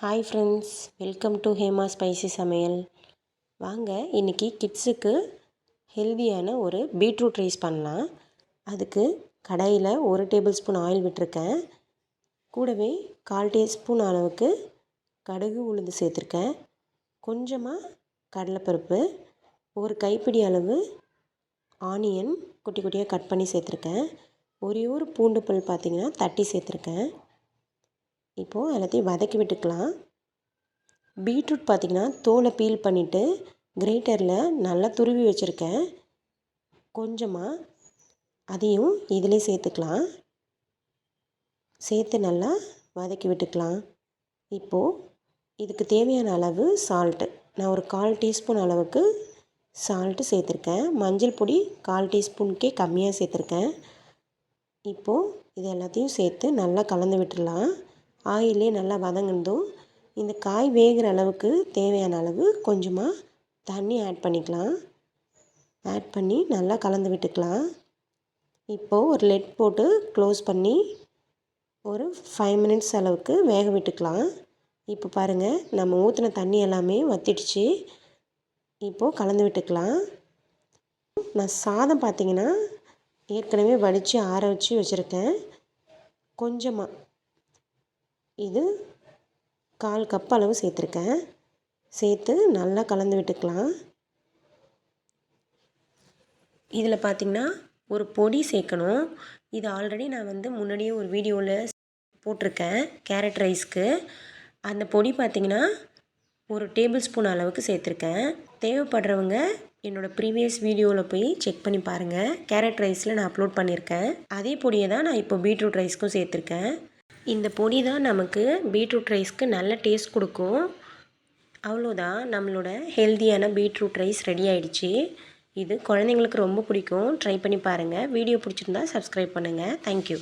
Hi friends welcome to Hema spicy சமையல் வாங்க இன்றைக்கி கிட்ஸுக்கு ஹெல்தியான ஒரு பீட்ரூட் ரைஸ் பண்ணலாம். அதுக்கு கடையில் ஒரு டேபிள் ஸ்பூன் ஆயில் விட்டுருக்கேன். கூடவே கால் டீஸ்பூன் அளவுக்கு கடுகு உளுந்து சேர்த்துருக்கேன். கொஞ்சமாக கடலைப்பருப்பு ஒரு கைப்பிடி அளவு ஆனியன் குட்டி குட்டியாக கட் பண்ணி சேர்த்துருக்கேன். ஒரே ஒரு பூண்டு பல் பார்த்திங்கன்னா தட்டி சேர்த்துருக்கேன். இப்போது எல்லாத்தையும் வதக்கி விட்டுக்கலாம். பீட்ரூட் பார்த்திங்கன்னா தோலை பீல் பண்ணிவிட்டு கிரேட்டரில் நல்லா துருவி வச்சுருக்கேன். கொஞ்சமாக அதையும் இதிலே சேர்த்துக்கலாம். சேர்த்து நல்லா வதக்கி விட்டுக்கலாம். இப்போது இதுக்கு தேவையான அளவு சால்ட்டு நான் ஒரு கால் டீஸ்பூன் அளவுக்கு சால்ட்டு சேர்த்துருக்கேன். மஞ்சள் பொடி கால் டீஸ்பூனுக்கே கம்மியாக சேர்த்துருக்கேன். இப்போது இது எல்லாத்தையும் சேர்த்து நல்லா கலந்து விட்டுடலாம். ஆயிலே நல்லா வதங்கினதும் இந்த காய் வேகிற அளவுக்கு தேவையான அளவு கொஞ்சமாக தண்ணி ஆட் பண்ணிக்கலாம். ஆட் பண்ணி நல்லா கலந்து விட்டுக்கலாம். இப்போது ஒரு லெட் போட்டு க்ளோஸ் பண்ணி ஒரு ஃபைவ் மினிட்ஸ் அளவுக்கு வேக விட்டுக்கலாம். இப்போ பாருங்கள் நம்ம ஊற்றின தண்ணி எல்லாமே வத்திடுச்சு. இப்போது கலந்து விட்டுக்கலாம். நான் சாதம் பார்த்திங்கன்னா ஏற்கனவே வடித்து ஆற வச்சு வச்சுருக்கேன். கொஞ்சமாக இது கால் கப் அளவு சேர்த்துருக்கேன். சேர்த்து நல்லா கலந்து விட்டுக்கலாம். இதில் பார்த்திங்கன்னா ஒரு பொடி சேர்க்கணும். இது ஆல்ரெடி நான் வந்து முன்னாடியே ஒரு வீடியோவில் போட்டிருக்கேன் கேரட் ரைஸ்க்கு. அந்த பொடி பார்த்திங்கன்னா ஒரு டேபிள் ஸ்பூன் அளவுக்கு சேர்த்துருக்கேன். தேவைப்படுறவங்க என்னோடய ப்ரீவியஸ் வீடியோவில் போய் செக் பண்ணி பாருங்கள் கேரட் ரைஸில் நான் அப்லோட் பண்ணியிருக்கேன் அதே பொடியை தான் நான் இப்போ பீட்ரூட் ரைஸ்க்கும் சேர்த்துருக்கேன். இந்த பொடி தான் நமக்கு பீட்ரூட் ரைஸ்க்கு நல்ல டேஸ்ட் கொடுக்கும். அவ்வளோதான். நம்மளோட ஹெல்த்தியான பீட்ரூட் ரைஸ் ரெடி ஆகிடுச்சி இது குழந்தைங்களுக்கு ரொம்ப பிடிக்கும். ட்ரை பண்ணி பாருங்கள் வீடியோ பிடிச்சிருந்தா சப்ஸ்கிரைப் பண்ணுங்கள் தேங்க்யூ